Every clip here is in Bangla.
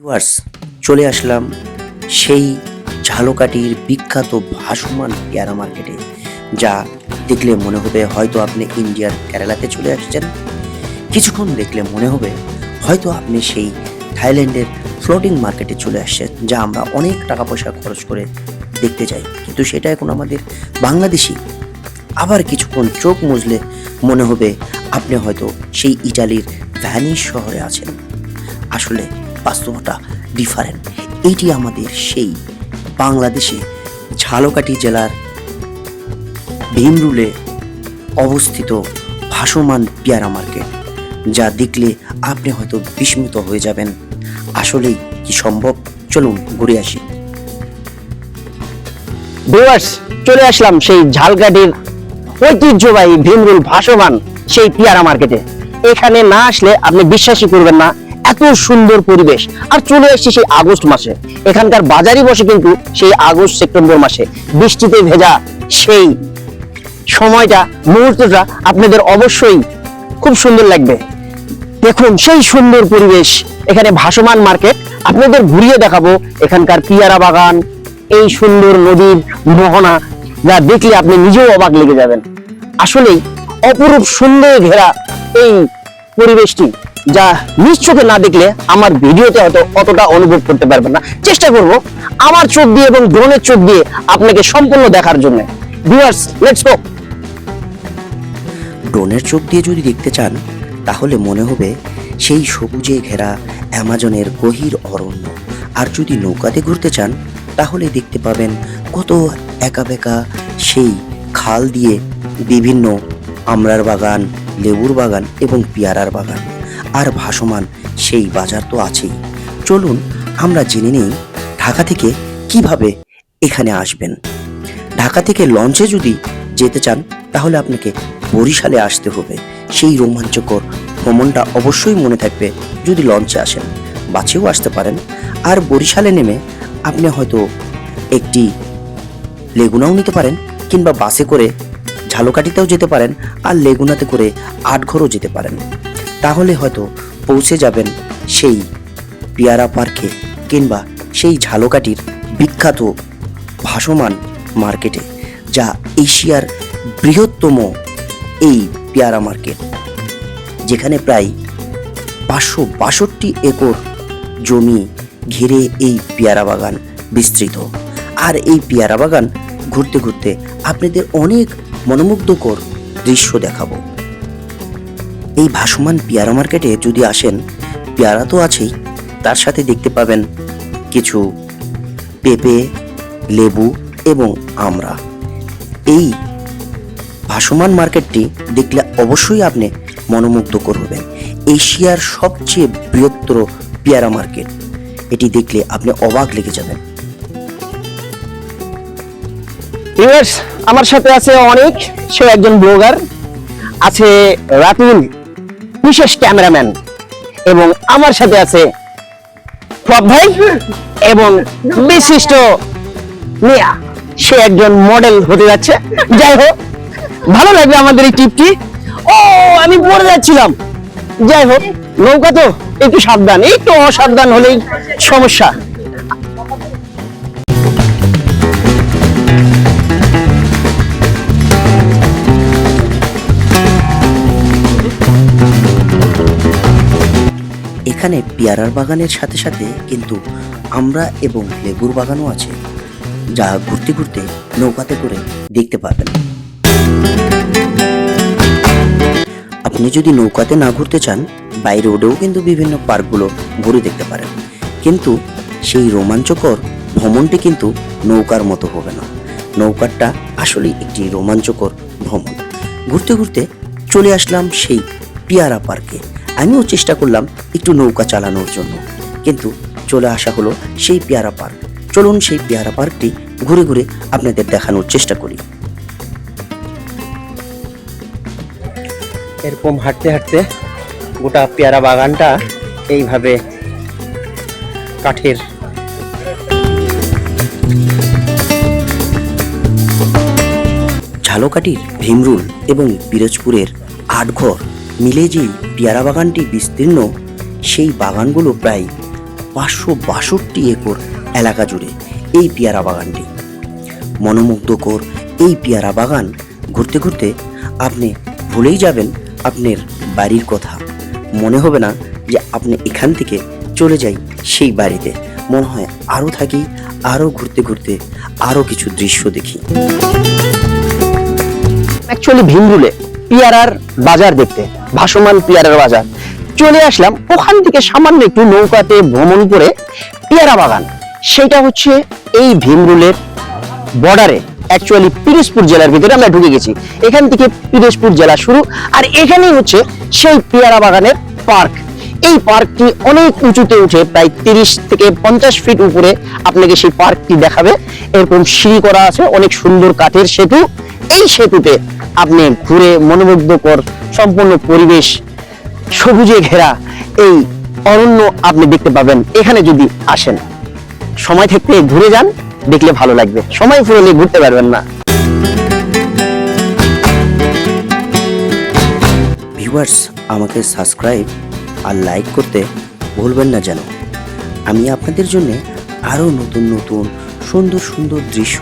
ভিউয়ার্স চলে আসলাম সেই ঝালকাঠির বিখ্যাত ভাসমান পেয়ারা মার্কেটে, যা দেখলে মনে হবে হয়তো আপনি ইন্ডিয়ার কেরালাতে চলে আসছেন। কিছুক্ষণ দেখলে মনে হবে হয়তো আপনি সেই থাইল্যান্ডের ফ্লোটিং মার্কেটে চলে আসছেন, যা আমরা অনেক টাকা পয়সা খরচ করে দেখতে যাই কিন্তু সেটা এখন আমাদের বাংলাদেশি। আবার কিছুক্ষণ চোখ মুজলে মনে হবে আপনি হয়তো সেই ইটালির ভ্যানিস শহরে আছেন। আসলে বাস্তবতা ডিফারেন্ট এইটি আমাদের সেই বাংলাদেশে ঝালকাঠি জেলার ভীমরুলে অবস্থিত ভাসমান পেয়ারা মার্কেট, যা দেখলে আপনি হয়তো বিস্মিত হয়ে যাবেন। আসলেই কি সম্ভব? চলুন ঘুরে আসি। চলে আসলাম সেই ঝালকাঠির ঐতিহ্যবাহী ভীমরুল ভাসমান, সেই পিয়ারা মার্কেটে। এখানে না আসলে আপনি বিশ্বাসই করবেন না। এত সুন্দর পরিবেশ। আর চলে এসেছি সেই আগস্ট মাসে। এখানকার বাজারই বসে কিন্তু সেই আগস্ট সেপ্টেম্বর মাসে। বৃষ্টিতে ভেজা সেই সময়টা, মুহূর্তটা আপনাদের অবশ্যই খুব সুন্দর লাগবে। দেখুন সেই সুন্দর পরিবেশ এখানে ভাসমান মার্কেট। আপনাদের ঘুরিয়ে দেখাবো এখানকার পিয়ারা বাগান, এই সুন্দর নদীর মোহনা, যা দেখলে আপনি নিজেও অবাক লেগে যাবেন। আসলেই অপরূপ সুন্দর ঘেরা এই পরিবেশটি। যা নিজ চোখে না দেখলে আমার ভিডিওতে হয়তো অতটা অনুভব করতে পারবেন না। চেষ্টা করব আমার চোখ দিয়ে এবং ড্রোনের চোখ দিয়ে আপনাকে সম্পূর্ণ দেখার জন্য। ভিউয়ার্স লেটস গো ড্রোনের চোখ দিয়ে যদি দেখতে চান, তাহলে মনে হবে সেই সবুজে ঘেরা অ্যামাজনের গভীর অরণ্য। আর যদি নৌকাতে ঘুরতে চান, তাহলে দেখতে পাবেন কত একা বেঁকা সেই খাল দিয়ে বিভিন্ন আমড়ার বাগান, লেবুর বাগান এবং পেয়ারার বাগান। আর ভাসমান, সেই বাজার তো আছেই। চলুন, আমরা জেনে নেই ঢাকা থেকে কীভাবে এখানে আসবেন। ঢাকা থেকে লঞ্চে যদি যেতে চান, তাহলে আপনাকে বরিশালে আসতে হবে। সেই রোমাঞ্চকর ভ্রমণটা অবশ্যই মনে থাকবে যদি লঞ্চে আসেন। বাসেও আসতে পারেন। আর বরিশালে নেমে আপনি হয়তো একটি লেগুনাও নিতে পারেন, কিংবা বাসে করে ঝালকাঠিতেও যেতে পারেন, আর লেগুনাতে করে আটঘরও যেতে পারেন। তাহলে হয়তো পৌঁছে যাবেন সেই পিয়ারা পার্কে কিংবা সেই ঝালকাঠির বিখ্যাত ভাসমান মার্কেটে, যা এশিয়ার বৃহত্তম এই পেয়ারা মার্কেট, যেখানে প্রায় পাঁচশো বাষট্টি একর জমি ঘিরে এই পেয়ারা বাগান বিস্তৃত। আর এই পেয়ারা বাগান ঘুরতে ঘুরতে আপনাদের অনেক মনোমুগ্ধকর দৃশ্য দেখাবো। এই ভাসমান পেয়ারা মার্কেটে যদি আসেন, পেয়ারা তো আছেই, তার সাথে দেখতে পাবেন কিছু পেঁপে, লেবু এবং আমরা। এই ভাসমান মার্কেটটি দেখলে অবশ্যই আপনি মনোমুগ্ধকর হবেন এশিয়ার সবচেয়ে বৃহত্তর পেয়ারা মার্কেট। এটি দেখলে আপনি অবাক লেগে যাবেন। আমার সাথে আছে অনেক, সে একজন ব্লগার। আছে রাতুল। বিশেষ ক্যামেরাম্যান। এবং আমার সাথে আছে ভাই এবং বিশিষ্ট মিয়া। সে একজন মডেল হতে যাচ্ছে। যাই হোক, ভালো লাগবে আমাদের এই টিপটি। ও, আমি পড়ে যাচ্ছিলাম। যাই হোক, নৌকা তো একটু সাবধান, একটু অসাবধান হলেই সমস্যা। এখানে পেয়ারার বাগানের সাথে সাথে কিন্তু আমরা এবং লেবুর বাগানও আছে, যা ঘুরতে ঘুরতে নৌকাতে করে দেখতে পাবেন আপনি যদি নৌকাতে না ঘুরতে চান, বাই রোডেও কিন্তু বিভিন্ন পার্কগুলো ঘুরে দেখতে পারেন। কিন্তু সেই রোমাঞ্চকর ভ্রমণটি কিন্তু নৌকার মতো হবে না। নৌকারটা আসলেই একটি রোমাঞ্চকর ভ্রমণ। ঘুরতে ঘুরতে চলে আসলাম সেই পিয়ারা পার্কে। আমিও চেষ্টা করলাম একটু নৌকা চালানোর জন্য। কিন্তু চলে আসা হলো সেই পেয়ারা পার্ক। চলুন সেই পেয়ারা পার্কটি ঘুরে ঘুরে আপনাদের দেখানোর চেষ্টা করি। এরকম হাঁটতে হাঁটতে গোটা পেয়ারা বাগানটা এইভাবে কাঠের ঝালকাঠির ভীমরুল এবং পিরোজপুরের আটঘর মিলে যে পেয়ারা বাগানটি বিস্তীর্ণ, সেই বাগানগুলো প্রায় পাঁচশো বাষট্টি একর এলাকা জুড়ে এই পেয়ারা বাগানটি। মনোমুগ্ধকর এই পেয়ারা বাগান ঘুরতে ঘুরতে আপনি ভুলেই যাবেন আপনার বাড়ির কথা। মনে হবে না যে আপনি এখান থেকে চলে যাই সেই বাড়িতে। মনে হয় আরও থাকি আরও ঘুরতে ঘুরতে আরও কিছু দৃশ্য দেখি। অ্যাকচুয়ালি ভীমরুলে পিয়ারার বাজার দেখতে, ভাসমান পিয়ারার বাজার। চলে আসলাম ওখান থেকে সামান্য একটু নৌকাতে ভ্রমণ করে পিয়ারা বাগান। সেটা হচ্ছে এই ভীমরুলের বর্ডারে অ্যাকচুয়ালি পিরোজপুর জেলার ভিতরে আমরা ঢুকে গেছি। এখান থেকে পিরোজপুর জেলা শুরু, আর এখানেই হচ্ছে সেই পেয়ারা বাগানের পার্ক এই পার্কটি অনেক উঁচুতে উঠে, প্রায় তিরিশ থেকে পঞ্চাশ ফিট উপরে আপনাকে সেই পার্কটি দেখাবে। এরকম সিঁড়ি করা আছে, অনেক সুন্দর কাঠের সেতু। এই সেতুতে আপনি ঘুরে মনোমুগ্ধকর সম্পূর্ণ পরিবেশ সবুজে ঘেরা এই অরণ্য আপনি দেখতে পাবেন। এখানে যদি আসেন, সময় থাকতে ঘুরে যান, দেখলে ভালো লাগবে। সময় ফুরলে ঘুরতে পারবেন না। ভিউয়ার্স, আমাকে সাবস্ক্রাইব আর লাইক করতে ভুলবেন না যেন। আমি আপনাদের জন্য আরও নতুন নতুন সুন্দর সুন্দর দৃশ্য,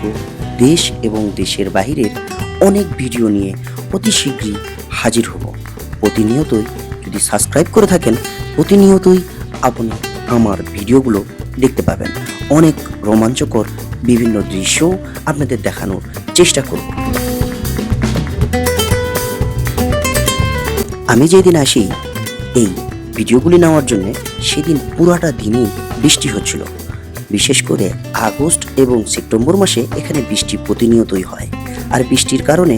দেশ এবং দেশের বাহিরের অনেক ভিডিও নিয়ে অতি শীঘ্রই হাজির হব। প্রতিনিয়তই যদি সাবস্ক্রাইব করে থাকেন, প্রতিনিয়তই আপনি আমার ভিডিওগুলো দেখতে পাবেন। অনেক রোমাঞ্চকর বিভিন্ন দৃশ্য আপনাদের দেখানোর চেষ্টা করব। আমি যেদিন আসি, এই ভিডিওগুলি নেওয়ার জন্য সেদিন পুরাটা দিনই বৃষ্টি হচ্ছিল। বিশেষ করে আগস্ট এবং সেপ্টেম্বর মাসে এখানে বৃষ্টি প্রতিনিয়তই হয়। আর বৃষ্টির কারণে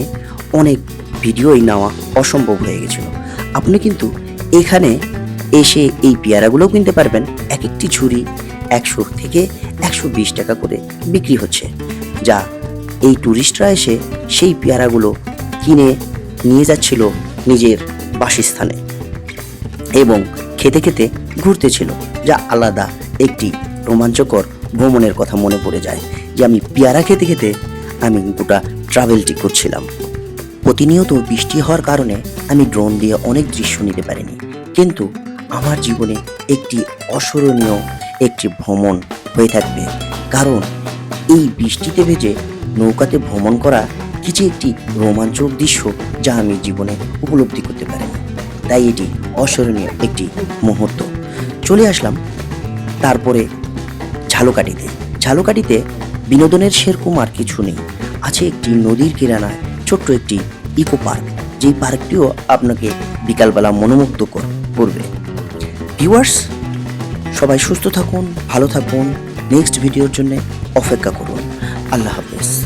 অনেক ভিডিওই নেওয়া অসম্ভব হয়ে গেছিল। আপনি কিন্তু এখানে এসে এই পেয়ারাগুলোও কিনতে পারবেন। এক একটি ঝুড়ি একশো থেকে একশো বিশ টাকা করে বিক্রি হচ্ছে। যা এই ট্যুরিস্টরা এসে সেই পেয়ারাগুলো কিনে নিয়ে যাচ্ছিল নিজের বাসস্থানে এবং খেতে খেতে ঘুরতেছিল, যা আলাদা একটি রোমাঞ্চকর ভ্রমণের কথা মনে পড়ে যায় যে আমি পেয়ারা খেতে খেতে আমি গোটা ট্রাভেলটি করছিলাম। প্রতিনিয়ত বৃষ্টি হওয়ার কারণে আমি ড্রোন দিয়ে অনেক দৃশ্য নিতে পারিনি। কিন্তু আমার জীবনে একটি অস্মরণীয় একটি ভ্রমণ হয়ে থাকবে। কারণ এই বৃষ্টিতে ভেজে নৌকাতে ভ্রমণ করা কিছু একটি রোমাঞ্চক দৃশ্য যা আমি জীবনে উপলব্ধি করতে পারিনি। তাই এটি অস্মরণীয় একটি মুহূর্ত। চলে আসলাম তারপরে ঝালকাঠিতে। ঝালকাঠিতে বিনোদনের সেরকম আর কিছু নেই। আছে একটি নদীর কিরানায়, ছোট্ট একটি ইকো পার্ক। যেই পার্কটিও আপনাকে বিকালবেলা মনোমুগ্ধ কর- করবে। ভিউয়ার্স, সবাই সুস্থ থাকুন, ভালো থাকুন। নেক্সট ভিডিওর জন্য অপেক্ষা করুন। আল্লাহ হাফেজ।